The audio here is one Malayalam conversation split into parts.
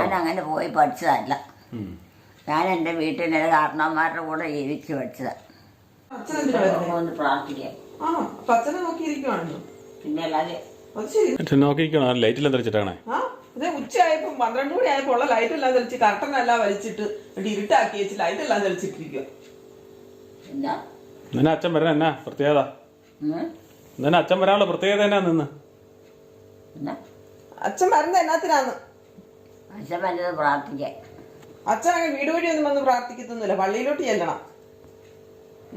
ഞാൻ അങ്ങനെ പോയി പഠിച്ചതല്ല. ഞാൻ എന്റെ വീട്ടിൽ എന്റെ കാരണവന്മാരുടെ കൂടെ ജീവിച്ച് പഠിച്ചതാണ് ഒന്ന് പ്രാർത്ഥിക്കാം. പിന്നെ അല്ലാതെ ശരി അച്ഛൻ നോക്കിക്കണം ലൈറ്റെല്ലാം ആ അതെ ഉച്ചയായപ്പോ പന്ത്രണ്ട് മണി ആയപ്പോ ഉള്ള ലൈറ്റ് എല്ലാം തെളിച്ച് കർട്ടനെല്ലാം വലിച്ചിട്ട് എന്നിട്ട് ഇരുട്ടാക്കി വെച്ച് ലൈറ്റ് എല്ലാം തെളിച്ചിട്ടിരിക്കുക എന്താ? അച്ഛൻ വരാൻ എന്നാ? പ്രത്യേകത. ഉം? അച്ഛൻ വരാനുള്ള പ്രത്യേകത എന്നാ നിന്ന്? എന്നാ അച്ഛൻ വരുന്ന എന്നാത്തിനാന്ന്? അച്ഛൻ വന്നത് പ്രാർത്ഥിക്കാൻ. അച്ഛൻ അങ്ങനെ വീട് വഴി ഒന്നും വന്ന് പ്രാർത്ഥിക്കത്തൊന്നുമില്ല. പള്ളിയിലോട്ട് ചെല്ലണം.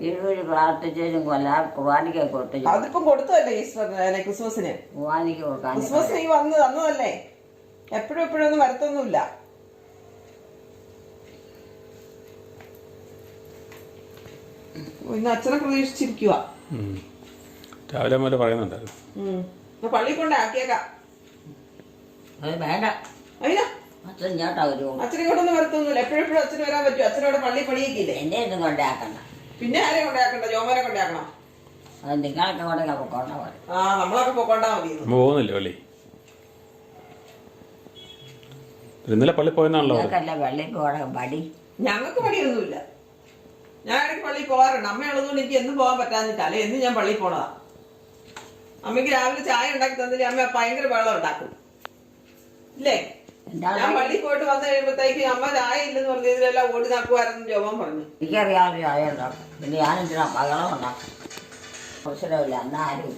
വീട് വഴി പ്രാർത്ഥിച്ചതിനും കൊല്ലാ കുർബാനയ്ക്ക് കൊടുത്തു അതിപ്പം കൊടുത്തതല്ലേ ഈസ്റ്ററിന് ക്രിസ്മസിന്? കുർബാനയ്ക്ക് കൊടുക്കാൻ ക്രിസ്മസിന് ഈ വന്ന് തന്നതല്ലേ? എപ്പോഴും എപ്പോഴും ഒന്നും വരത്തൊന്നുമില്ല. ഇന്ന് അച്ഛനെ പ്രതീക്ഷിച്ചിരിക്കുക. രാവിലെ മുതൽ പറയുന്നുണ്ടായിരുന്നു പള്ളി കൊണ്ടാക്കിയേക്കാം അത് വേണ്ട. അതിനാ അച്ഛൻ ഇങ്ങോട്ടാ വരുമോ അച്ഛനെ കൊണ്ടൊന്നും വരത്തൊന്നുമില്ല. എപ്പോഴും എപ്പോഴും അച്ഛന് വരാൻ പറ്റും. അച്ഛനോട് പള്ളി പണിയേക്കില്ലേ? എന്നെ ഒന്നും കൊണ്ടാക്കണ്ട. പിന്നെ ആരെ കൊണ്ടാക്കണ്ട? ജോമനെ കൊണ്ടാക്കണം. അത് നിങ്ങളൊക്കെ കൊണ്ടൊക്കെ പൊക്കോണ്ട പോലെ. ആ നമ്മളൊക്കെ പൊക്കോണ്ടാ മതി നമ്മൾ പോകുന്നില്ല പള്ളി? ഇന്നലെ പള്ളി പോയെന്നാണല്ലോ പറഞ്ഞത്. നിങ്ങൾക്കല്ല വെള്ളിക്ക് പോകണം പടി. ഞങ്ങൾക്ക് പണിയൊന്നുമില്ല ഞാൻ ഇടയ്ക്ക് പള്ളിയിൽ പോകാറുണ്ട്. അമ്മയുള്ളതുകൊണ്ട് എനിക്ക് എന്നും പോകാൻ പറ്റാഞ്ഞിട്ട് അല്ലെ എന്നും ഞാൻ പള്ളി പോണതാ. അമ്മയ്ക്ക് രാവിലെ ചായ ഉണ്ടാക്കി തന്നില്ല അമ്മ ഭയങ്കര വെള്ളം ഉണ്ടാക്കും. ഇല്ലേ? ഞാൻ പോയിട്ട് വന്നു കഴിയുമ്പോഴത്തേക്ക് അമ്മ ചായ ഇല്ലെന്ന് പറഞ്ഞു ഇതിലെല്ലാം ഓടി നടക്കുമായിരുന്നു ജോമൻ പറഞ്ഞു. എനിക്കറിയാവുന്ന ചായ ഉണ്ടാക്കും പിന്നെ ഞാനെന്തിനാ പകളം ഉണ്ടാക്കും അവസരമില്ല അന്നാരും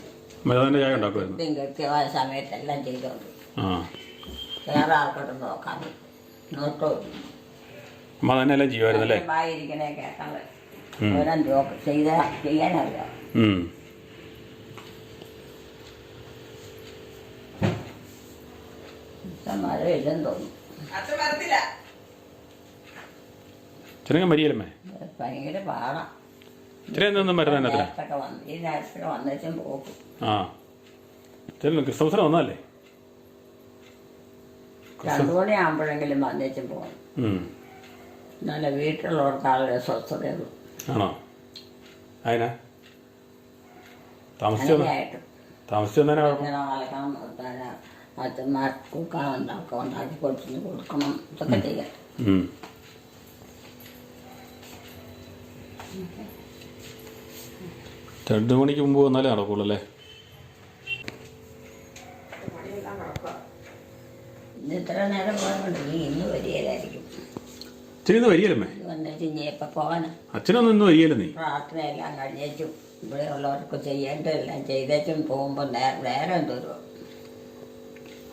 മരുന്നിന്റെ ചായ ഉണ്ടാക്കുമായിരുന്നു ഇതും കൃത്യമായ സമയത്തെല്ലാം ചെയ്തോണ്ട്. ആ. വേറെ ആൾക്കോട്ടും നോക്കാൻ നോട്ടോ അമ്മ തന്നെ എല്ലാം ചെയ്യുമായിരുന്നു അല്ലേ വായിരിക്കണേ കേൾക്കാതെ ഓരോ ജോക്ക് ചെയ്ത ചെയ്യാനറിയാം ഉം. ഇപ്പം മഴയില്ലെന്ന് തോന്നുന്നു. മരിയല്ലമ്മേ ഇത് ഭയങ്കര പാടാ. എന്തൊന്നും മരുന്ന് തന്നെ നേരത്തൊക്കെ വന്ന് ഈ നേരത്തൊക്കെ പോകും. ആ. ചെല്ലു ക്രിസ്മസിന് വന്നതല്ലേ? രണ്ടു മണിയാകുമ്പോഴെങ്കിലും വന്നിട്ടും പോകും. എന്നാലേ വീട്ടിലുള്ളവർക്ക് ആളുടെ സ്വസ്ഥതയുള്ളൂ ആണോ? അതിനാ താമസിച്ചു? താമസിച്ചു വന്നതിനാ കുഴപ്പം ഇങ്ങനെ വളക്കാൻ നിർത്താൻ അച്ഛന്മാർ കൂക്കാൻ ഉണ്ടാക്കുക ഉണ്ടാക്കി കൊടുത്തിന് കൊടുക്കണം ഇതൊക്കെ ചെയ്യാം. രണ്ട് മണിക്ക് മുമ്പ് വന്നാലേ നടക്കുള്ളൂ അല്ലേ ഇത്ര നേരം ഇന്ന് പോകാനാ? അച്ഛനൊന്നും ഇന്ന് വരികയല്ലേ നീ. പ്രാർത്ഥനയെല്ലാം കഴിഞ്ഞേച്ചും. ഇവിടെ ഉള്ളവർക്ക് ചെയ്യേണ്ടതെല്ലാം ചെയ്തേച്ചും പോകുമ്പോൾ നേരെ എന്തോരും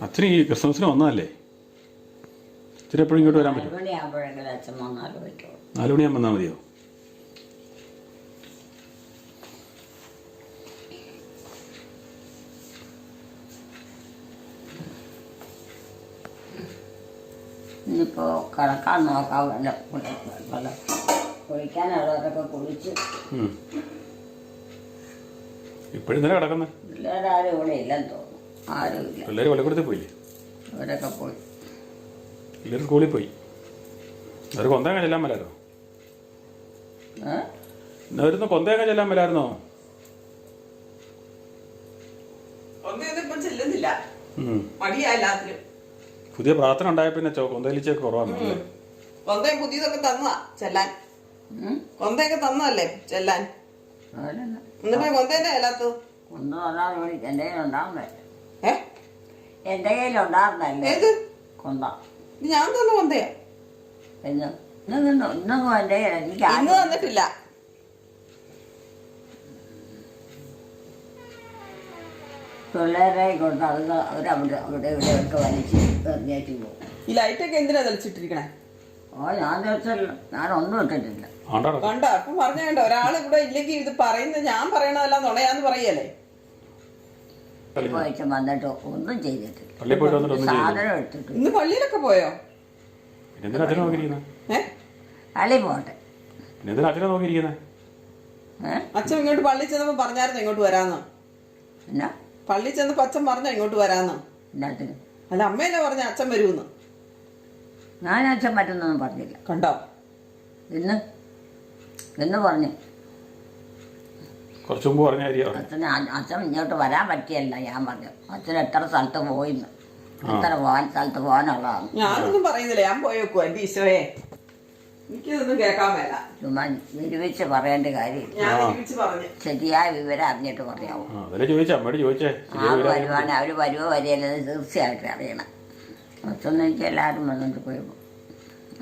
അച്ഛന് ഈ ക്രിസ്മസിന് വന്നാലേ ഇച്ചിരി എപ്പോഴും ഇങ്ങോട്ട് വരാൻ പറ്റും നാലു അച്ഛൻ മണിയാകുമ്പോൾ വന്നാൽ മതിയോ? കിടക്കാൻ കുളിക്കാനുള്ളവരൊക്കെ കുളിച്ച്. ഇപ്പോഴും ഇന്നലെ കിടക്കുന്നത് പിള്ളേരാരും ഇവിടെ ഇല്ലെന്ന് തോന്നുന്നു. ആരുമില്ല പിള്ളേർ പള്ളിക്കൂടത്തിൽ പോയില്ലേ? അവരൊക്കെ പോയി. പിള്ളേർ സ്കൂളിൽ പോയി. അവർ കൊന്തേങ്ങ ചെല്ലാൻ മേലായിരുന്നോ? ഏ? ഇന്നവരുന്ന് കൊന്തേങ്ങ ചെല്ലാൻ മേലായിരുന്നോ? പുതിയ പ്രാർത്ഥന ഉണ്ടായ പിന്നെ ചോ- കൊന്തയിലിച്ചൊക്കെ കുറവാണ് കൊന്തയും പുതിയതൊക്കെ തന്നതാ ചെല്ലാൻ? കൊന്തയൊക്കെ തന്നതല്ലേ ചെല്ലാൻ? അവരൊന്നും എന്നിട്ട് കൊന്തേന്റെ അല്ലാത്തത് എന്റെ കയ്യിൽ ഉണ്ടാകുന്നേ ഏ? എന്റെ കയ്യിൽ ഉണ്ടാകുന്നല്ലേ ഏത്? കൊന്ത ഇത് ഞാൻ തന്ന കൊന്തയാ. ഇന്ന് ഇന്ന് ഇന്നൊന്നും എന്റെ കയ്യിൽ എനിക്ക് ഇന്ന് ആരും തന്നിട്ടില്ല പിള്ളേരെ കൊണ്ട് അത് അവരവിടെ അവിടെ ഇവിടെ ഒക്കെ വലിച്ച് എറിഞ്ഞേച്ച് പോകും ഈ ലൈറ്റൊക്കെ എന്തിനാ തെളിച്ചിട്ടിരിക്കണേ? ഓ ഞാൻ ഞാനൊന്നും ഇട്ടിട്ടില്ല. ആണ്ടാടോ കണ്ട? അപ്പം പറഞ്ഞ കണ്ട? ഒരാൾ ഇവിടെ ഇല്ലെങ്കിൽ ഇത് പറയുന്നത് ഞാൻ പറയണതല്ല നുണയാന്ന് പറയല്ലേ? പോയിട്ട് വന്നിട്ട് ഒന്നും ചെയ്തിട്ടില്ല. പള്ളിയിൽ പോയിട്ട് വന്നിട്ട് ഒന്നും ചെയ്തില്ല. സാധനം എടുത്തിട്ട് ഇന്ന് പള്ളിയിലൊക്കെ പോയോ? പിന്നെ എന്തിനാ അച്ഛനെ നോക്കിയിരിക്കുന്നത് ഏ? കളി പോട്ടെ. പിന്നെ എന്തിനാ അച്ഛനെ നോക്കിയിരിക്കുന്നത് ഏ? അച്ഛൻ ഇങ്ങോട്ട് പള്ളി ചെന്നപ്പോ പറഞ്ഞായിരുന്നു ഇങ്ങോട്ട് വരാന്ന്. എന്നാ? പള്ളി ചെന്നപ്പോ അച്ഛൻ പറഞ്ഞോ ഇങ്ങോട്ട് വരാന്ന്. അല്ല അമ്മയല്ലേ പറഞ്ഞ അച്ഛൻ വരുമെന്ന്? ഞാൻ അച്ഛൻ പറ്റുന്നൊന്നും പറഞ്ഞില്ല. കണ്ടോ? ഇന്ന്? എന്ന് പറഞ്ഞു. കുറച്ച് മുമ്പ് പറഞ്ഞ കാര്യം അച്ഛന് അച്ഛൻ ഇങ്ങോട്ട് വരാൻ പറ്റിയല്ല ഞാൻ പറഞ്ഞു. അച്ഛൻ എത്ര സ്ഥലത്ത് പോയിന്ന്. എത്ര പോകാൻ സ്ഥലത്ത് പോകാനുള്ളതാണ് ഞാനൊന്നും പറയുന്നില്ല ഞാൻ പോയി വെക്കുവാ. എന്റെ ഈശോയെ എനിക്കിതൊന്നും കേൾക്കാൻ മേല. ചുമ്മാ നിരൂപിച്ച് പറയേണ്ട കാര്യം ഞാൻ ഒരുമിച്ച് പറഞ്ഞു. ശരിയായ വിവരം അറിഞ്ഞിട്ട് പറയാമോ അതല്ലേ ചോദിച്ചേ? അമ്മയോട് ചോദിച്ചേ. ആ വരുവാണ് അവർ വരുവോ വരികയല്ലെന്ന് തീർച്ചയായിട്ടും അറിയണം. അച്ഛനും എനിക്ക് എല്ലാവരും വന്നിട്ട് പോയി.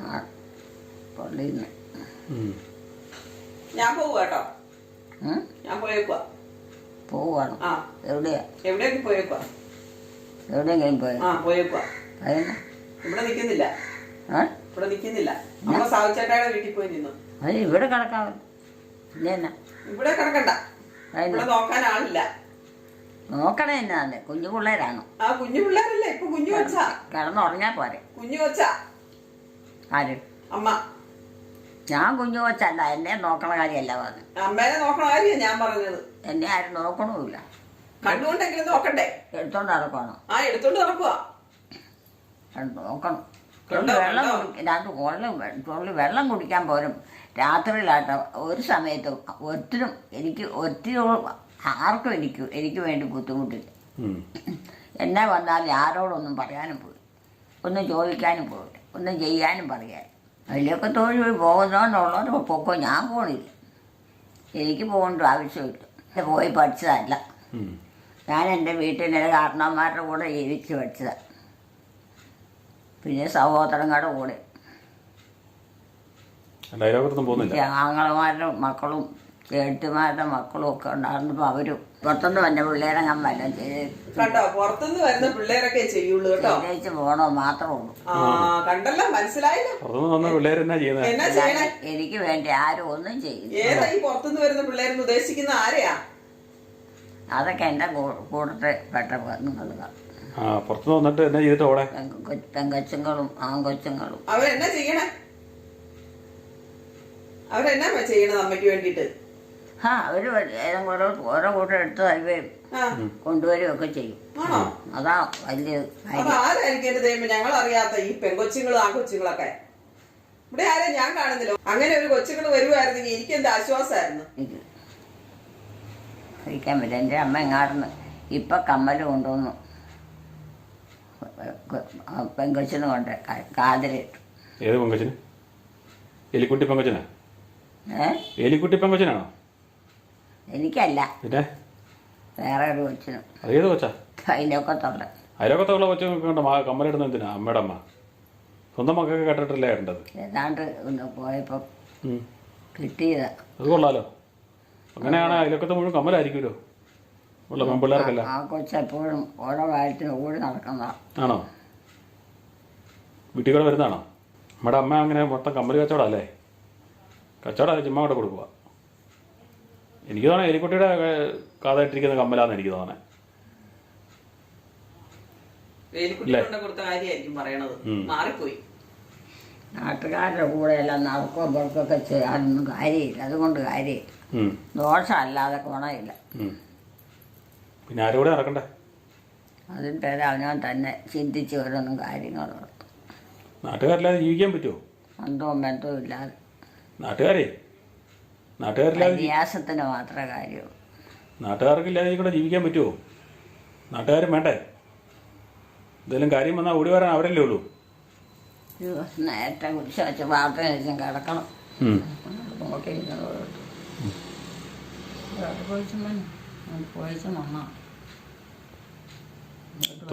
ആ പള്ളിയിൽ നിന്ന് ഞാൻ പോവുക കേട്ടോ? ഞാൻ പോയേക്കുവാ. പോവുകയാണ് ആ. എവിടെയാ? എവിടേക്ക് പോയേക്കുവാ. എവിടെയെങ്കിലും പോയി? ആ പോയേക്കുവാ. അതിന് ഇവിടെ നിൽക്കുന്നില്ല ഇവിടെ നിൽക്കുന്നില്ല അമ്മ സാവിച്ചേട്ടായുടെ വീട്ടിൽ പോയി നിന്നു. അത് ഇവിടെ കിടക്കാൻ പിന്നെ ഇവിടെ കിടക്കണ്ട. ഇവിടെ നോക്കാൻ ആളില്ല. നോക്കണേ എന്നാന്ന് കുഞ്ഞു പിള്ളേരാണോ? ആ കുഞ്ഞു പിള്ളേരല്ലേ? ഇപ്പൊ കുഞ്ഞു വെച്ചാ കിടന്നുറങ്ങാ പോരെ. കുഞ്ഞു വെച്ചാ ആര്? അമ്മ. ഞാൻ കുഞ്ഞു കൊച്ചല്ല എന്നെ നോക്കണ കാര്യമല്ല പറഞ്ഞു. അമ്മേനെ നോക്കണ കാര്യ ഞാൻ പറഞ്ഞത്. എന്നെ ആരും നോക്കണമില്ല കണ്ടുകൊണ്ടെങ്കിലും നോക്കണ്ടേ? എടുത്തോണ്ട് നടക്കണം ആ എടുത്തോണ്ട് നടക്കുവാ. അത് നോക്കണം. കണ്ടോ, തുള്ളി വെള്ളം കണ്ടോ? കുടി രണ്ട് കൊള്ളം തുള്ളി വെള്ളം കുടിക്കാൻ പോലും രാത്രിയിലാട്ട ഒരു സമയത്തും ഒരുത്തിനും എനിക്ക് ഒത്തിരി ആർക്കും എനിക്ക് എനിക്ക് വേണ്ടി ബുദ്ധിമുട്ടില്ല. എന്നെ വന്നാൽ ആരോടൊന്നും പറയാനും പോയി ഒന്നും ചോദിക്കാനും പോയില്ല ഒന്നും ചെയ്യാനും പറയാൻ അതിലൊക്കെ തൊഴിൽ പോകുന്നോണ്ടുള്ളത് പൊക്കോ ഞാൻ പോണില്ല. എനിക്ക് പോകേണ്ട ആവശ്യമില്ല. എന്നെ പോയി പഠിച്ചതല്ല. ഞാൻ എന്റെ വീട്ടിൽ എന്റെ കാരണവന്മാരുടെ കൂടെ ജീവിച്ച് പഠിച്ചതാണ് പിന്നെ സഹോദരങ്ങളുടെ കൂടെ. ആങ്ങളമാരുടെ മക്കളും ചേട്ടിമാരുടെ മക്കളും ഒക്കെ ഉണ്ടായിരുന്നപ്പോൾ അവർ പുറത്തുനിന്ന് വന്ന പിള്ളേരെ ഞാൻ വല്ലതും ചെയ്ത് കണ്ടോ? പുറത്തുനിന്ന് വരുന്ന പിള്ളേരൊക്കെ ചെയ്യുള്ളൂ കേട്ടോ. ചെയ്തേച്ച് പോകണോ മാത്രമേ ഉള്ളൂ. ആ കണ്ടല്ലോ മനസ്സിലായില്ല? പുറത്തുനിന്ന് വന്ന പിള്ളേർ എന്നാ ചെയ്യുന്നത് എന്നാ ചെയ്യണേ? എനിക്ക് വേണ്ടി ആരും ഒന്നും ചെയ്യില്ല. ഏതാ ഈ പുറത്തുനിന്ന് വരുന്ന പിള്ളേരെന്ന് ഉദ്ദേശിക്കുന്ന ആരെയാ? അതൊക്കെ എന്റെ കൂട്ടത്തെ പെട്ട പെണ്ണുങ്ങൾ ആ പുറത്തുനിന്ന് വന്നിട്ട് എന്നാ ചെയ്തിട്ട് ഓടെ പെങ്കൊച്ചുങ്ങളും ആങ്കൊച്ചുങ്ങളും അവരെന്നാ ചെയ്യണേ? അവരെന്നാ ചെയ്യണത് അമ്മയ്ക്ക് വേണ്ടിട്ട് ആ അവർ ഏതെങ്കിലും ഓരോ ഓരോ കൂട്ടം എടുത്ത് തരുകയും കൊണ്ടുവരികയും ഒക്കെ ചെയ്യും. അതാ വലിയ അപ്പൊ കാര്യം ആരായിരിക്കും എന്റെ ദൈവം ഞങ്ങൾ അറിയാത്ത ഈ പെങ്കൊച്ചുങ്ങളും ആ കൊച്ചുങ്ങളൊക്കെ ഇവിടെ ആരെയും ഞാൻ കാണുന്നില്ല. അങ്ങനെ ഒരു കൊച്ചുങ്ങൾ വരുവായിരുന്നെങ്കിൽ എനിക്ക് എന്ത് ആശ്വാസമായിരുന്നു? കഴിക്കാൻ പറ്റില്ല. എന്റെ അമ്മ എങ്ങാടുന്ന് ഇപ്പൊ കമ്മൽ കൊണ്ടുവന്നു. പെങ്കൊച്ചിന് കൊണ്ട് കാതിലിട്ടു. ഏത് പെങ്കൊച്ചിന് എലിക്കുട്ടി പെങ്കൊച്ചിനാ ഏ? എലിക്കുട്ടി പെങ്കച്ചനാണോ എനിക്കല്ല. പിന്നെ? വേറെ ഒരു കൊച്ചിനും. അത് ഏത് കൊച്ചാ അതിലൊക്കത്തുള്ള അയലോക്കത്തുള്ള കൊച്ചു കൊണ്ട് മാ കമ്മലിടുന്ന എന്തിനാ? അമ്മയുടെ അമ്മ. സ്വന്തം മക്കൾക്ക് കേട്ടിട്ടില്ലേ ഇടേണ്ടത്. ഏതാണ്ട് ഒന്ന് പോയപ്പോൾ ഉം. കിട്ടിയതാ. അത് കൊള്ളാലോ. അങ്ങനെയാണ് അയലോക്കത്ത് മുഴുവൻ കമ്മലായിരിക്കുമല്ലോ. ഉള്ള പെൺപിള്ളേർക്കല്ല. ആ കൊച്ചെപ്പോഴും ഓരോ കാര്യത്തിനും ഓടി നടക്കുന്നതാണ് ആണോ? വീട്ടിൽ കൂടെ വരുന്നതാണോ? നമ്മുടെ അമ്മ അങ്ങനെ മൊത്തം കമ്മൽ കച്ചവടം അല്ലേ? കച്ചവടം ചുമ്മാ കൂടെ കൊടുക്കുക എനിക്ക് തോന്നണം എലിക്കുട്ടിയുടെ കാതായിട്ടിരിക്കുന്ന കമ്മലാന്ന് എനിക്ക് തോന്നണേ മാറിപ്പോയി. നാട്ടുകാരുടെ കൂടെ എല്ലാം നടക്കോ പുറത്തൊക്കെ ചെയ്യാനൊന്നും കാര്യമില്ല. അതുകൊണ്ട് കാര്യമില്ല. ദോഷമല്ലാതെ ഗുണമില്ല. പിന്നെ ആരും കൂടെ നടക്കണ്ടേ? പേര് അവനവൻ തന്നെ ചിന്തിച്ച് ഓരോന്നും കാര്യങ്ങൾ നടത്തും. നാട്ടുകാരില്ലാതെ ജീവിക്കാൻ പറ്റുമോ അന്തവും ബന്ധവും ഇല്ലാതെ. നാട്ടുകാരെ? നാട്ടുകാരില്ലാതെ പരിയാസത്തിന് മാത്രമേ കാര്യമുള്ളൂ നാട്ടുകാർക്കില്ലാതെ കൂടെ ജീവിക്കാൻ പറ്റുമോ നാട്ടുകാരും വേണ്ടേ? എന്തെങ്കിലും കാര്യം വന്നാൽ ഓടി വരാൻ അവരല്ലേ ഉള്ളൂ. നേരത്തെ കുറിച്ച് വെച്ച് പ്രാർത്ഥന കിടക്കണം. നോക്കിയിരിക്കുന്നത്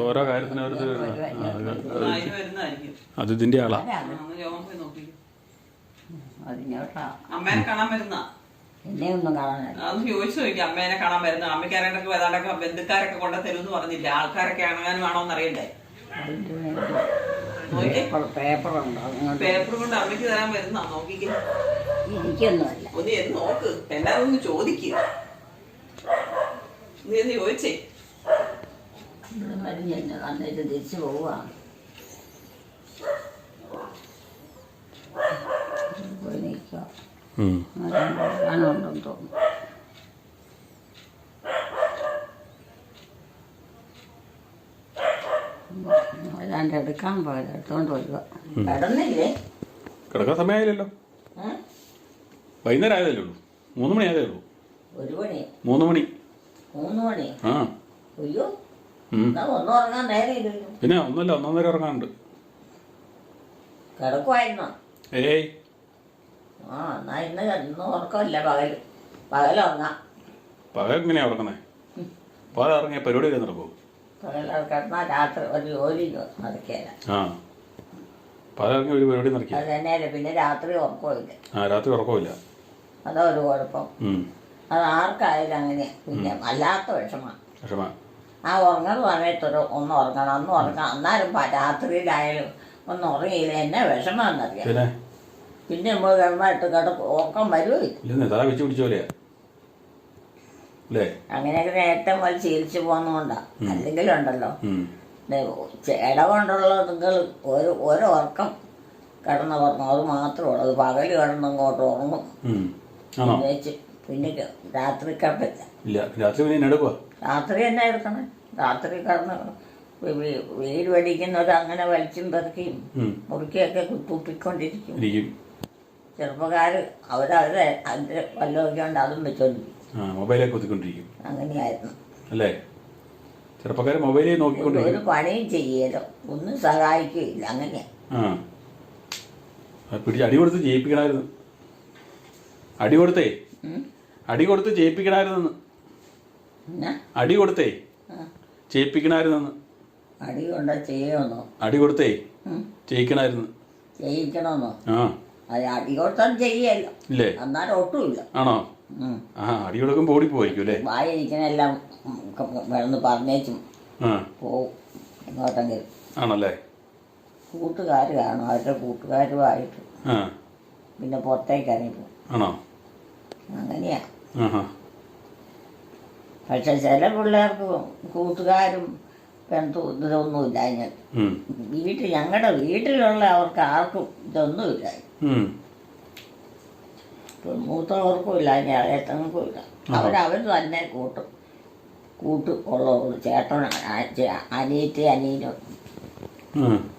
ഓരോ കാര്യത്തിന് അത് ഇതിന്റെ ആളാ ആ, ഒന്ന് ജോമൻ പോയി നോക്കി അതിനോട്ടാ അമ്മേനെ കാണാൻ വരുന്ന? എന്നെ ഒന്നും കാണാനല്ല. അത് ചോദിച്ചു നോക്കി അമ്മേനെ കാണാൻ വരുന്ന. അമ്മയ്ക്ക് ആരെയൊക്കെ ഏതാണ്ടൊക്കെ ബന്ധുക്കാരൊക്കെ കൊണ്ട തരുമെന്ന് പറഞ്ഞില്ല? ആൾക്കാരൊക്കെ അതിന്റെ വേണ്ടി. നോക്കി പേപ്പർ പേപ്പറുണ്ടോ പേപ്പർ കൊണ്ട് അമ്മയ്ക്ക് തരാൻ വരുന്ന? നോക്കിക്കേ. എനിക്കൊന്നുമല്ല. ഒന്ന് എന്ന് നോക്ക്. എന്നാ ഒന്ന് ചോദിക്കുക നീ ഒന്ന് ചോദിച്ചേ. ഇവിടെ മരുന്ന് എന്നെ കണ്ടിട്ട് തിരിച്ചു പോവുകയാണ് തോന്നുന്നു. ഏതാണ്ട് എടുക്കാൻ പോയത് എടുത്തോണ്ട് വരിക കിടന്നില്ലേ? കിടക്കാൻ സമയമായില്ലല്ലോ? വൈകുന്നേരം ആയതല്ലേ ഉള്ളൂ. മൂന്ന് മണി ആയതേ ഉള്ളൂ. ഒരു മണി? മൂന്ന് മണി. മൂന്ന് മണി? ആ. അയ്യോ. ഒന്നും ഉറങ്ങാൻ നേരെ ഇല്ലല്ലോ പിന്നെ ഒന്നുമില്ല നേരം ഉറങ്ങാനുണ്ട്. കിടക്കുമായിരുന്നോ ഏയ്. ആ എന്നാ ഇന്ന് ഇന്ന് ഉറക്കമില്ല പകൽ പകലുറങ്ങാം പകൽ എങ്ങനെയാ ഉറങ്ങുന്നത് പകൽ ഇറങ്ങിയ പരിപാടി ഒക്കെ രാത്രി ഒരു ജോലി നടക്കില്ല ആ. ഒരു പരിപാടി നടക്കിയ അത് തന്നെയല്ലേ പിന്നെ രാത്രി ഉറക്കമില്ല ആ രാത്രി ഉറക്കമില്ല അതാ ഒരു കുഴപ്പം. അത് ആർക്കായാലും അങ്ങനെ പിന്നെ വല്ലാത്ത വിഷമാണ് വിഷമ. ആ ഉറങ്ങുന്ന സമയത്തൊരു ഒന്ന് ഉറങ്ങണം ഒന്ന് എന്നാലും രാത്രിയിലായാലും ഒന്ന് ഉറങ്ങിയില്ല എന്നെ വിഷമാണെന്നറിയാം പിന്നെ നമ്മൾ കിടന്നിട്ട് കിടക്കും ഓക്കം വരുമില്ല ഇല്ലെന്നേ തല വെച്ച് പിടിച്ച പോലെയാ. അല്ലേ? അങ്ങനെയൊക്കെ നേരത്തെ മുതൽ ശീലിച്ചു പോകുന്നതുകൊണ്ടാണ് അല്ലെങ്കിൽ ഉണ്ടല്ലോ. ഉം. ഇട നിങ്ങൾ ഒരു ഒരു ഉറക്കം കിടന്ന് ഉറങ്ങും അത് മാത്രമേ ഉള്ളൂ. അത് പകൽ കിടന്ന് അങ്ങോട്ട് ഉറങ്ങും വെച്ച് പിന്നെ രാത്രി കിടപ്പില്ല. ഇല്ല. രാത്രി പിന്നെ എന്നെ എടുക്കുക രാത്രി തന്നെ എടുക്കണം? രാത്രി കിടന്ന് വീട് വലിക്കുന്നവരങ്ങനെ വലിച്ചും പെറുക്കിയും മുറുക്കിയൊക്കെ തുപ്പിക്കൊണ്ടിരിക്കും. ചെറുപ്പക്കാർ അവരവരെ അതിന്റെ വല്ലതൊക്കെ ഉണ്ട് അതും വെച്ചോണ്ടിരിക്കും ആ മൊബൈലൊക്കെ കുത്തിക്കൊണ്ടിരിക്കും. അങ്ങനെയായിരുന്നു. അല്ലേ? ചെറുപ്പക്കാർ മൊബൈലിൽ നോക്കിക്കൊണ്ടിരിക്കും. ഒരു പണിയും ചെയ്യലോ ഒന്നും സഹായിക്കുകയില്ല. അങ്ങനെയാ. ആ. അത് പിടിച്ച് അടി കൊടുത്ത് ജയിപ്പിക്കണമായിരുന്നു. അടി കൊടുത്തേ. ഉം? അടി കൊടുത്ത് ജയിപ്പിക്കണമായിരുന്നു. പിന്നെ അടി കൊടുത്തേ. ആ, ജയിപ്പിക്കണമായിരുന്നു. അടി കൊണ്ട ചെയ്യണമെന്നോ അടി കൊടുത്തേ. ഉം? ജയിക്കണമായിരുന്നു. ചെയ്യിക്കണമെന്നോ ആ. അത് അടി കൊടുത്താൽ ചെയ്യല്ലോ. ഇല്ലേ? എന്നാലും ഒട്ടുമില്ല. ആണോ. ആ അടി കൊടുക്കുമ്പോൾ ഓടിപ്പോയിരിക്കും അല്ലേ? വായിരിക്കണെല്ലാം കിടന്ന് പറഞ്ഞേച്ചും പോവും. എങ്ങോട്ടെങ്കിലും ആണല്ലേ? കൂട്ടുകാർ കാണും. അവരുടെ കൂട്ടുകാരുമായിട്ട്. പിന്നെ പുറത്തേക്ക് ഇറങ്ങിപ്പോവും ആണോ? അങ്ങനെയാ. പക്ഷെ ചില പിള്ളേർക്ക് കൂട്ടുകാരും ബന്ധു ഇതൊന്നുമില്ല അതിന്. വീട്ടിൽ ഞങ്ങളുടെ വീട്ടിലുള്ള അവർക്ക് ആർക്കും ഇതൊന്നുമില്ല. ഇപ്പം മൂത്തവർക്കും ഇല്ല അതിന് ഇളയത്തങ്ങൾക്കും ഇല്ല. അവരവർ തന്നെ കൂട്ടും. കൂട്ട് ഉള്ളവർ ചേട്ടൻ ആ- ചേ- അനിയത്തി അനിയനും.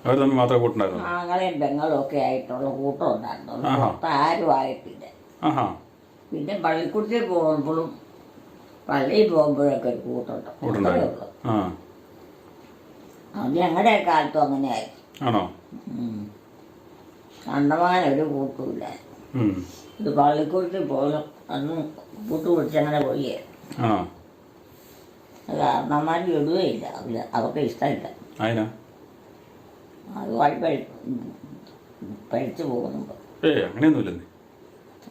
അവർ തമ്മിൽ മാത്രമേ കൂട്ടുണ്ടായിരുന്നു? ആങ്ങളെയും പെങ്ങളും ഒക്കെ ആയിട്ടുള്ള കൂട്ടം ഉണ്ടായിരുന്നു. പുറത്ത് ആരും ആയിട്ടില്ല. പിന്നെ പള്ളിക്കുടത്തിൽ പോകുമ്പോഴും പള്ളിയിൽ പോകുമ്പോഴൊക്കെ ഒരു കൂട്ടുണ്ട് അത്രേ കൂട്ടുണ്ടായിരുന്നു ഉള്ളൂ ആ അത് ഞങ്ങളുടെ കാലത്തും അങ്ങനെയായിരുന്നു. ആണോ? ഉം. കണ്ടമാനം ഒരു കൂട്ടുമില്ല. ഇത് പള്ളിക്കൂട്ടിൽ പോലും അന്ന് കൂട്ടു പിടിച്ച് അങ്ങനെ പോയി അത് കാരണന്മാർ വിടുകയില്ല. അവർ അവർക്ക് ഇഷ്ടമില്ല. അത് വഴി പഴി പഴിച്ചു പോകുന്നുണ്ട്. അങ്ങനെയൊന്നുമില്ലെന്നേ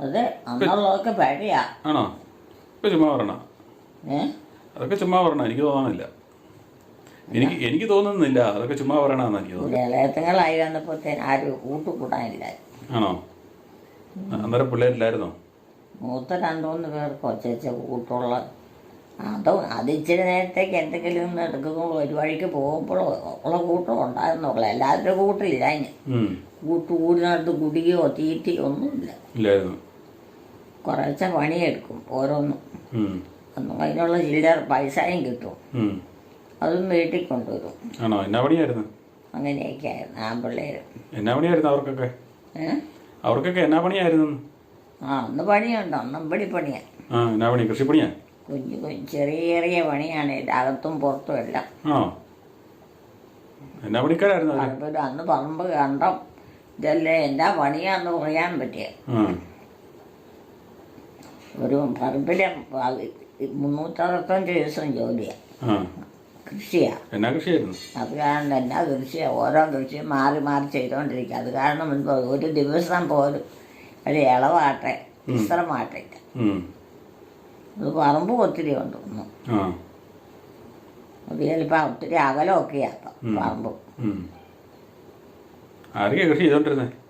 അതെ അന്നുള്ളതൊക്കെ പഴയാ. ആണോ? ചുമ്മാ പറഞ്ഞ? അതൊക്കെ ചുമ്മാ പറഞ്ഞ? എനിക്ക് തോന്നണില്ല. എനിക്ക് എനിക്ക് തോന്നുന്നില്ല. അതൊക്കെ ചുമ്മാ പറയണമെന്ന് എനിക്ക് തോന്നുന്നു വന്നപ്പോഴത്തേന് ആരും കൂട്ടുകൂടാനില്ല ആണോ? അന്നേരം പിള്ളേരില്ലായിരുന്നോ? മൂത്ത രണ്ടു മൂന്ന് പേർ കൊച്ചേച്ച കൂട്ടുള്ള അതോ അത് ഇച്ചിരി നേരത്തേക്ക് എന്തെങ്കിലും ഒന്ന് എടുക്കുമ്പോൾ ഒരു വഴിക്ക് പോകുമ്പോഴോ ഉള്ള കൂട്ടം ഉണ്ടായിരുന്നുള്ളൂ എല്ലാവരുടെ കൂട്ടില്ല അതിന്. കൂട്ടു കൂടിനകത്ത് കുടിയോ തീറ്റിയോ ഒന്നുമില്ല. കുറേച്ച പണിയെടുക്കും ഓരോന്നും. അതിനുള്ള ചില്ലറ പൈസയും കിട്ടും. അതും വീട്ടിൽ കൊണ്ടുവരും ആണോ? എന്നാ പണിയായിരുന്നു? അങ്ങനെയൊക്കെ ആയിരുന്നു ആൺപിള്ളേർ എന്നാ പണിയായിരുന്നു അവർക്കൊക്കെ? അവർക്കൊക്കെ എന്നാ പണിയായിരുന്നു? ആ അന്ന് പണിയുണ്ട്. അന്ന് ഇവിടെ പണിയാണ് ആ എന്നാ പണി? കൃഷിപ്പണിയാ? കുഞ്ഞു കുഞ്ഞു ചെറിയ ചെറിയ പണിയാണ്. അകത്തും പുറത്തും എല്ലാം. ആണോ? എന്നാ പണിക്കാരായിരുന്നു പറമ്പിൽ അന്ന് പറമ്പ് കണ്ടം. ഇതല്ലേ എന്താ പണിയാന്ന് പറയാൻ പറ്റിയ? ഒരു പറമ്പിലെ മുന്നൂറ്ററുപത്തഞ്ച് ദിവസം ജോലിയാണ് കൃഷിയാണ് എന്നാ കൃഷിയായിരുന്നു? അത് കാരണം എന്നാ കൃഷിയാണ് ഓരോ കൃഷിയും മാറി മാറി ചെയ്തുകൊണ്ടിരിക്കുക അത് കാരണം മുൻപ് ഒരു ദിവസം പോലും ഒരു ഇളവാട്ടെ വിശ്രമാട്ടെ. അത് പറമ്പ് ഒത്തിരി ഉണ്ട് ഒന്നും. ചിലപ്പോൾ ഒത്തിരി അകലമൊക്കെയാണ് പറമ്പ്.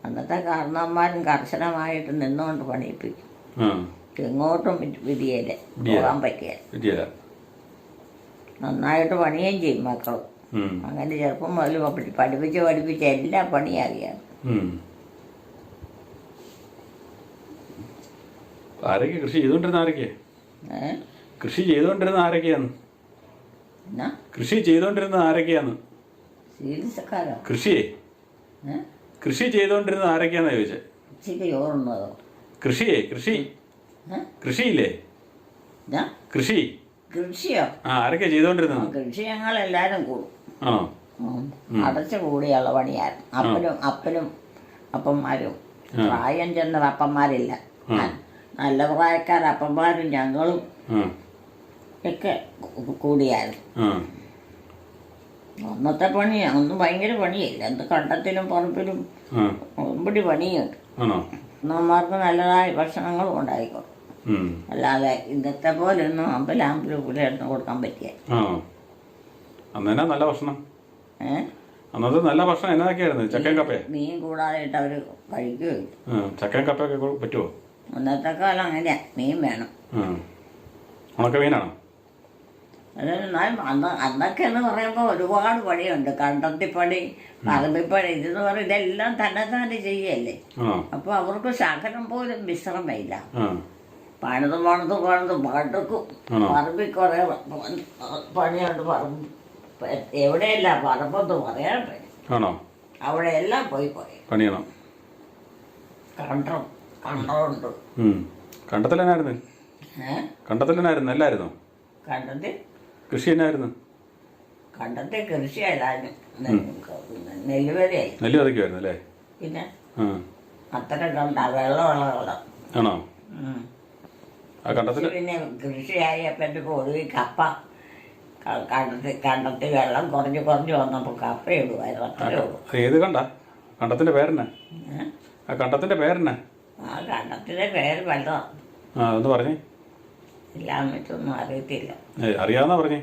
അന്നത്തെ കാരണവന്മാരും കർശനമായിട്ട് നിന്നുകൊണ്ട് പണിയിപ്പിക്കും. എങ്ങോട്ടും വിധിയല്ലേ പോകാൻ പറ്റിയ നന്നായിട്ട് പണിയും ചെയ്യും മക്കൾ അങ്ങനെ ചെറുപ്പം മുതൽ പഠി- പഠിപ്പിച്ച് പഠിപ്പിച്ച് എല്ലാ പണിയും അറിയാം. ആരൊക്കെ കൃഷി ചെയ്തോണ്ടിരുന്ന ആരൊക്കെയാണ് കൃഷി എന്നാ? കൃഷി ചെയ്തോണ്ടിരുന്ന ആരൊക്കെയാന്ന്? ചികിത്സക്കാരോ കൃഷിയെ? കൃഷി ചെയ്തോണ്ടിരുന്ന ആരൊക്കെയാന്നാ ചോദിച്ചേ? ഉച്ചയ്ക്ക് ചോറുന്നതോ കൃഷിയെ? കൃഷി? കൃഷിയില്ലേ? കൃഷി? കൃഷിയോ ആ ആരൊക്കെയാ ആ, ചെയ്തോണ്ടിരുന്നത് കൃഷി ഞങ്ങളെല്ലാവരും കൂടും. ആണോ ഉം. അടച്ചു കൂടിയുള്ള പണിയായിരുന്നു. അപ്പനും അപ്പനും അപ്പന്മാരും. പ്രായം ചെന്ന അപ്പന്മാരില്ല. നല്ല പ്രായക്കാർ അപ്പന്മാരും ഞങ്ങളും ആ. ഒക്കെ കൂടിയായിരുന്നു. ഒന്നത്തെ അന്നത്തെ പണി അന്ന് ഭയങ്കര പണിയില്ല എന്ത് കണ്ടത്തിലും പറമ്പിലും ആ. ഒമ്പടി പണിയുണ്ട്. അന്നമാർക്ക് നല്ലതായ ഭക്ഷണങ്ങളും ഉണ്ടായിക്കോളും. അല്ലാതെ ഇന്നത്തെ പോലൊന്നും കൂടെ എടുത്ത് കൊടുക്കാൻ പറ്റിയ. നല്ല ഭക്ഷണം. അന്നത്തെ നല്ല ഭക്ഷണം എന്നതൊക്കെയായിരുന്നു ചക്കയും കപ്പയെ. മീൻ കൂടാതായിട്ട് അവർ കഴിക്കുകയില്ല ആ ചക്കയും കപ്പയൊക്കെ പറ്റുമോ അന്നത്തെ കാലം അങ്ങനെയാ മീൻ വേണം. ഉണക്ക മീനാണോ? അന്ന് അന്നൊക്കെ എന്ന് പറയുമ്പോൾ ഒരുപാട് പണിയുണ്ട്. കണ്ടത്തിപ്പണി പറമ്പിപ്പണി ഇതെന്ന് പറയുന്നത് ഇതെല്ലാം തന്നെ തന്നെ ചെയ്യല്ലേ അപ്പൊ അവർക്ക് ശകലം പോലും വിശ്രമയില്ല പണിത് പണിത് പണിത് പടുക്കും? പറമ്പിൽ കുറെ പണിയുണ്ട് പറമ്പ് എവിടെയല്ല പറമ്പെന്ന് പറയാൻ പറ്റും ആണോ? അവിടെ എല്ലാം പോയി പോയി. പണിയണം. കണ്ടം കണ്ടമുണ്ട്. കണ്ടത്തിലെന്നായിരുന്നു കണ്ടത്തിലെന്നായിരുന്നു എല്ലായിരുന്നു? കണ്ടത്തിൽ? കൃഷി എന്നായിരുന്നു കണ്ടത്തിൽ കൃഷിയല്ലായിരുന്നു നെല്ലുവരെയായി. നെല്ല് വിതയ്ക്കുമായിരുന്നു അല്ലേ? പിന്നെ? അത്ര കണ്ട വെള്ളമുള്ള വെള്ളം. ആണോ. ആ കണ്ടത്തിൽ പിന്നെ കൃഷിയായി അപ്പം എന്റെ ഒടുവിൽ കപ്പ ക- കണ്ടത്തിൽ കണ്ടത്തിൽ വെള്ളം കുറഞ്ഞ് കുറഞ്ഞ് വന്നപ്പോൾ കപ്പ ഇടുമായിരുന്നു അത്രേ ഉള്ളൂ. അത് ഏത് കണ്ട? കണ്ടത്തിന്റെ പേരെന്നെ? ഏ? ആ കണ്ടത്തിന്റെ പേരെന്നെ? ആ കണ്ടത്തിന്റെ പേര് വല്ലതാണ് ആ ഒന്ന് പറഞ്ഞേ. ഇല്ലാന്ന് വെച്ചൊന്നും അറിയത്തില്ല. ഏ അറിയാവുന്ന പറഞ്ഞേ.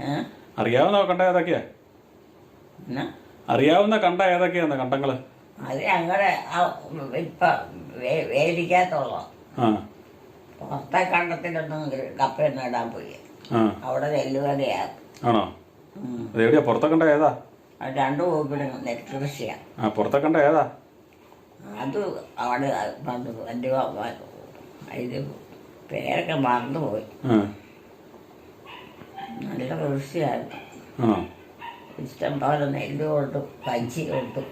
ഏ? അറിയാവുന്ന കണ്ട ഏതൊക്കെയാ? എന്നാ? അറിയാവുന്ന കണ്ട ഏതൊക്കെയാന്ന് കണ്ടങ്ങൾ? അത് ഞങ്ങളുടെ ആ ഇപ്പം ആ. പുറത്തെ കണ്ടത്തിലൊന്നും കപ്പയൊന്നും ഇടാൻ പോയി. അവിടെ നെല്ലുവരെയാണ് ആണോ? എവിടെയാ? പുറത്തെ കണ്ട ഏതാ? രണ്ട് കൂപ്പിടും നെൽകൃഷിയാണ് ആ പുറത്തെ കണ്ട ഏതാ? അത് അവിടെ എന്റെ ഇത് പേരൊക്കെ മറന്നുപോയി നല്ല കൃഷിയായിരുന്നു. ഇഷ്ടം പോലെ നെല്ല് കൊടുത്തു പഞ്ചി കൊടുത്തു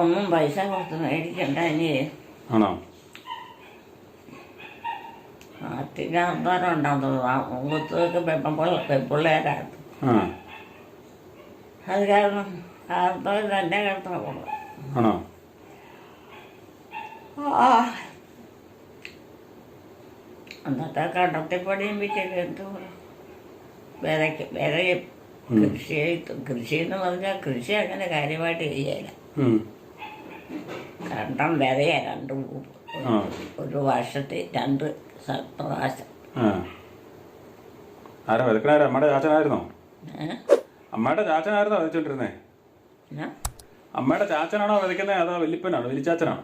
ഒന്നും പൈസ കൊടുത്ത് മേടിക്കണ്ട ഇനി ആണോ? ആർട്ടിക അന്തരം ഉണ്ടാകുന്നത് പെപ്പിള്ളേരാണ്. ആ. അത് കാരണം ആർത്തവർ തന്നെ ആണോ? ആ. അന്നത്തെ കണ്ടത്തിപ്പടിയും വിറ്റൊക്കെ എന്ത് വിലയ്ക്ക് വിലയും കൃഷി കൃഷി എന്ന് പറഞ്ഞാൽ കൃഷി അങ്ങനെ കാര്യമായിട്ട് ചെയ്യല. കണ്ടം വിലയാണ് രണ്ട് ഒരു വർഷത്തിൽ രണ്ട് ആ. ആരാ വിതക്കണാരാ അമ്മയുടെ ചാച്ചനായിരുന്നോ? അമ്മയുടെ ചാച്ചനായിരുന്നോ വിതച്ചോണ്ടിരുന്നേ അമ്മയുടെ ചാച്ചനാണോ വിതയ്ക്കുന്നത് അതോ വലിപ്പനാണോ വലിച്ചാച്ചനാണോ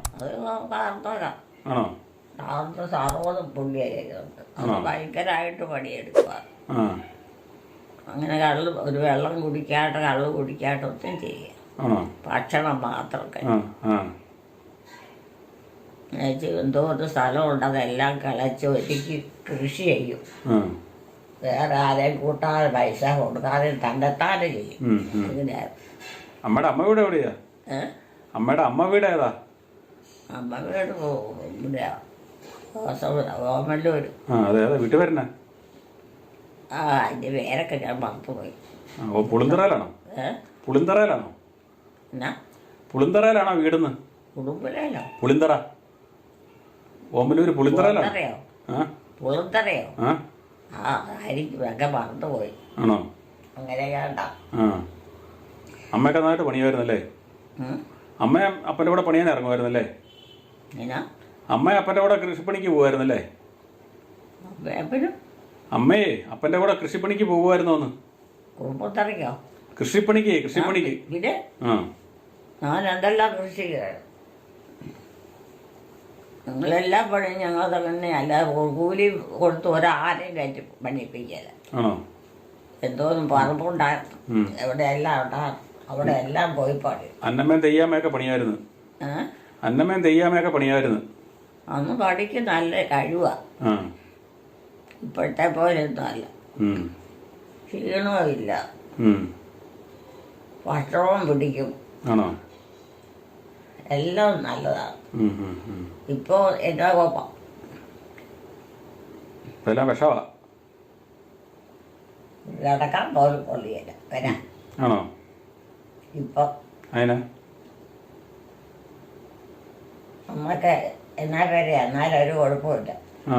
ആണോ? കാർത്ത സർവതും പുള്ളിയായിട്ടുണ്ട് ഭയങ്കരമായിട്ട് പണിയെടുക്കുക അങ്ങനെ കള്ള് ഒരു വെള്ളം കുടിക്കാട്ട് കള്ള് കുടിക്കാട്ട് ചെയ്യാം. ചെയ്യുക ഭക്ഷണം മാത്രം ആ ആ കഴിച്ച് എന്തോ ഒരു സ്ഥലമുണ്ട് അതെല്ലാം കിളച്ച് ഒരുക്കി കൃഷി ചെയ്യും. വേറെ ആരെയും കൂട്ടാതെ പൈസ കൊടുക്കാതെ തന്നെത്താനെ ചെയ്യും. ഉം. അമ്മയുടെ അമ്മ വീട് എവിടെയാ? അമ്മയുടെ അമ്മ വീട് ഏതാ? അമ്മ വീട് ഓമല്ലൂർ വീട്ടിൽ വരുന്നേ? ആ അതിന്റെ പേരൊക്കെ ഞാൻ മറന്നുപോയി. പുളിന്തറയിലാണോ? പുളിന്തറയിലാണോ? എന്നാ? പുളിന്തറയിലാണോ വീടെന്ന്? പുളിന്തറ? ഓമലൂര് പുളിത്തറയിലാണ്. ആ? പുളന്തറയോ ആ? ആ ആയിരിക്കും ഒക്കെ മറന്നുപോയി ആണോ? അങ്ങനെ വേണ്ട ആ. അമ്മയൊക്കെ നന്നായിട്ട് പണിയായിരുന്നല്ലേ അമ്മയും അപ്പന്റെ കൂടെ പണിയാൻ ഇറങ്ങുമായിരുന്നല്ലേ? ഇങ്ങനെ അമ്മയും അപ്പന്റെ കൂടെ കൃഷിപ്പണിക്ക് പോകുമായിരുന്നല്ലേ എപ്പോഴും? അമ്മയെ അപ്പന്റെ കൂടെ കൃഷിപ്പണിക്ക് പോകുമായിരുന്നോ എന്ന് കൃഷിപ്പണിക്ക് കൃഷിപ്പണിക്ക്. പിന്നെ? ആ. ഞാൻ എന്തെല്ലാം കൃഷി ചെയ്തു നിങ്ങളെല്ലാം പണിയും ഞങ്ങൾ തന്നെ അല്ലാതെ കൂലി കൊടുത്ത് ഒരാരെയും കയറ്റി പണിയിപ്പിക്കല ആണോ? എന്തോന്നും പറമ്പുണ്ടായിരുന്നു. എവിടെ എല്ലാം അവിടെ എല്ലാം പോയി പാടി അന്നമ്മയും തെയ്യാമ്മയൊക്കെ പണിയായിരുന്നു? അന്നമ്മയും തെയ്യാമ്മയൊക്കെ പണിയായിരുന്നു. അന്ന് പണിക്ക് നല്ല കഴിവാ. ഇപ്പോഴത്തെ പോലെ ഒന്നും അല്ല. ഉം. ക്ഷീണവും ഇല്ല ഉം. ഭക്ഷണവും പിടിക്കും. എല്ലാം നല്ലതാണ്. ഉം, ഉം, ഉം. ഇപ്പോൾ എന്നാ കുഴപ്പം? ഇപ്പം എല്ലാം വിഷമാ കിടക്കാൻ പോലും കൊള്ളിയല്ല വരാം ആണോ? ഇപ്പം അതിനാ? നമുക്ക് എന്നാൽ വരെ എന്നാലും ഒരു കുഴപ്പമില്ല ആ.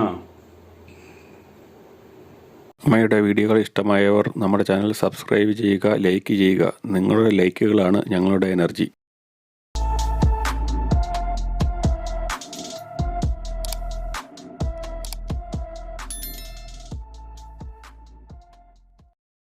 അമ്മയുടെ വീഡിയോകൾ ഇഷ്ടമായവർ നമ്മുടെ ചാനൽ സബ്സ്ക്രൈബ് ചെയ്യുക ലൈക്ക് ചെയ്യുക. നിങ്ങളുടെ ലൈക്കുകളാണ് ഞങ്ങളുടെ എനർജി.